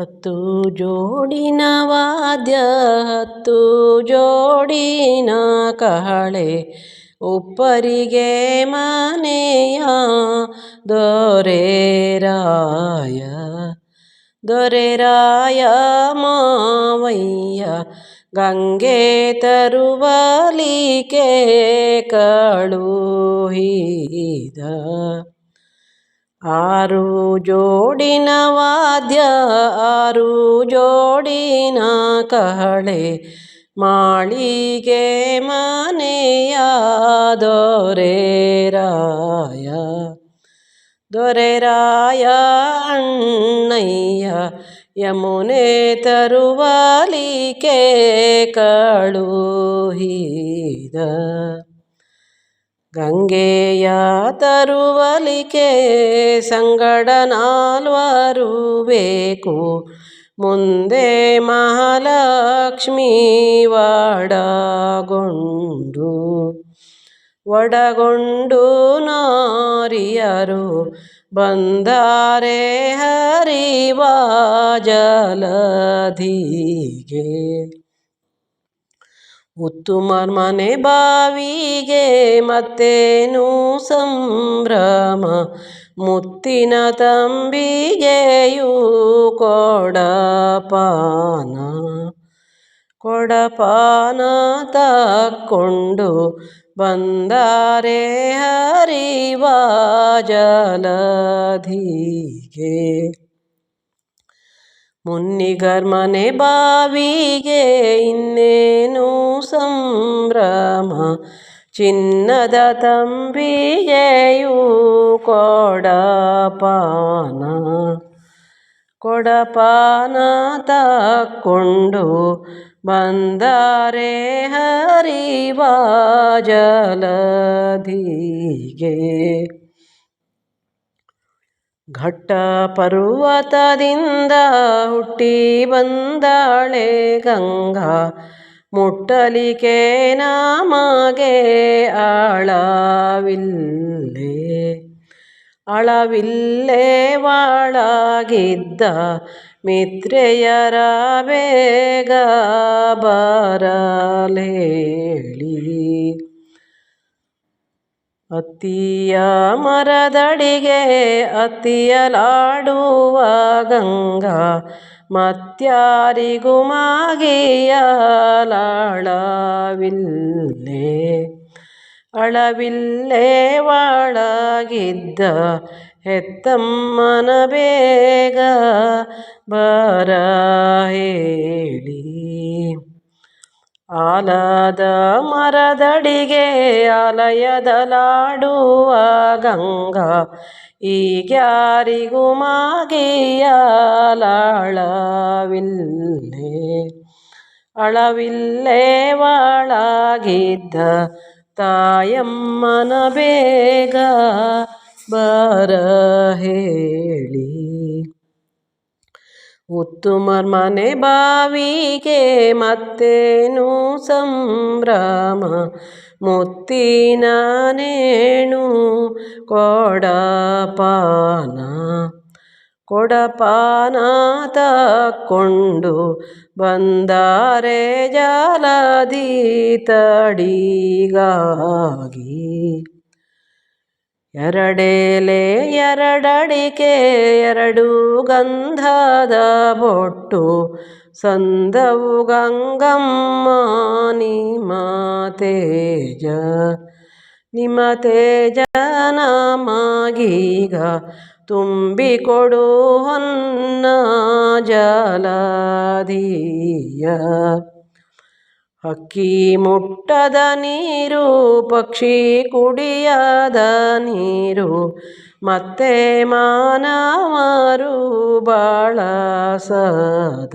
ಹತ್ತು ಜೋಡಿನ ವಾದ್ಯ ಹತ್ತು ಜೋಡಿನ ಕಹಳೆ ಉಪ್ಪರಿಗೆ ಮನೆಯ ದೊರೆರಾಯ ದೊರೆರಾಯ ಮಾವಯ್ಯ ಗಂಗೆ ತರುವಲಿಕೆ ಕಳುಹಿದ. ಆರು ಜೋಡಿನ ವಾದ್ಯ ಆರು ಜೋಡಿನ ಕಹಳೆ. ಮಾಳಿಗೆ ಮನೆಯ ದೊರೆರಾಯ ದೊರೆರಾಯ ಅಣ್ಣಯ್ಯ ಯಮುನೆ ತರುವಲಿಕೆ ಕಳುಹಿದ. ಗಂಗೆಯ ತರುವಲಿಕೆ ಸಂಗಡ ನಾಲ್ವರು ಬೇಕು. ಮುಂದೆ ಮಹಾಲಕ್ಷ್ಮೀ ಒಡಗೊಂಡು ಒಡಗೊಂಡು ನಾರಿಯರು ಬಂದಾರೆ ಹರಿವ ಜಲಧಿಗೆ ಉತ್ತುಮರ್ ಮನೆ ಬಾವಿಗೆ ಮತ್ತೇನು ಸಂಭ್ರಮ? ಮುತ್ತಿನ ತಂಬಿಗೆಯೂ ಕೊಡಪಾನ? ಕೊಡಪಾನ ತಕ್ಕೊಂಡು ಬಂದಾರೆ ಹರಿವ ಜಲಧಿಗೆ ಮುನ್ನಿಗರ್ ಮನೆ ಬಾವಿಗೆ ಇನ್ನೇನು ಸಂಭ್ರಮ? ಚಿನ್ನದ ತಂಬಿಗೆಯೂ ಕೊಡಪಾನ ಕೊಡಪಾನ ತಕ್ಕೊಂಡು ಬಂದರೆ ಹರಿವ ಜಲಧಿಗೆ ಘಟ್ಟ ಪರ್ವತದಿಂದ ಹುಟ್ಟಿ ಬಂದಾಳೆ ಗಂಗಾ. ಮುಟ್ಟಲಿಕೆ ನಾಮಗೆ ಆಳವಿಲ್ಲೆ. ಅಳವಿಲ್ಲೇ ಒಳಗಿದ್ದ ಮಿತ್ರೆಯರ ಬೇಗ ಬರಲೇಳಿ. ಅತ್ತಿಯ ಮರದಡಿಗೆ ಗಂಗಾ ಮತ್ಯಾರಿಗೂ ಮಾಗಿಯಲಾಳವಿಲ್ಲೇ ಅಳವಿಲ್ಲೇ ಒಳಗಿದ್ದ ಹೆತ್ತಮ್ಮನ ಬೇಗ ಬರ ಹೇಳಿ. ಆಲದ ಮರದಡಿಗೆ ಆಲಯದಲಾಡುವ ಗಂಗಾ ಈಗ್ಯಾರಿಗೂ ಮಾಗಿಯಲಾಳವಿಲ್ಲೇ ಅಳವಿಲ್ಲೇ ಒಳಗಿದ್ದ ತಾಯಮ್ಮನ ಬೇಗ ಬರ ಹೇಳಿ ಉತ್ತುಮರ್ ಮನೆ ಬಾವಿಗೆ ಮತ್ತೇನು ಸಂಭ್ರಮ? ಮುತ್ತಿನ ನೇಣು ಕೊಡಪಾನ ಕೊಡಪಾನ ತಕ್ಕೊಂಡು ಬಂದಾರೆ ಜಲದಿ ತಡಿಗಾಗಿ. ಎರಡೇಲೆ ಎರಡಡಿಕೆ ಎರಡು ಗಂಧದ ಬೊಟ್ಟು. ಸಂದವು ಗಂಗಮ್ಮ, ನಿಮ್ಮ ತೇಜ ನಿಮ್ಮ ತೇಜ ನಮಗೀಗ ತುಂಬಿಕೊಡು ಹೊನ್ನ ಜಲಧಿಯ ಹಕ್ಕಿ ಮುಟ್ಟದ ನೀರು ಪಕ್ಷಿ ಕುಡಿಯದ ನೀರು ಮತ್ತೆ ಮಾನವರು ಬಳಸದ.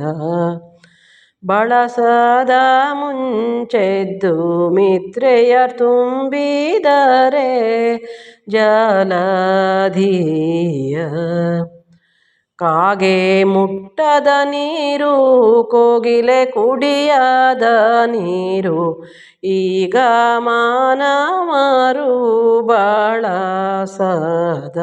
ಬಳಸದ ಮುಂಚೆದ್ದು ಮಿತ್ರೆಯ ತುಂಬಿದರೆ ಜಲಧಿಯ. ಕಾಗೆ ಮುಟ್ಟದ ನೀರು ಕೋಗಿಲೆ ಕುಡಿಯದ ನೀರು. ಈಗ ಮಾನವರು ಬಳಸದ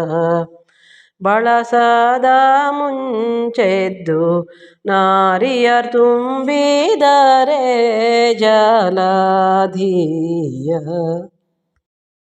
ಬಳಸದ ಮುಂಚೆದ್ದು ನಾರಿಯರ್ ತುಂಬಿದರೆ ಜಲಧಿಯ.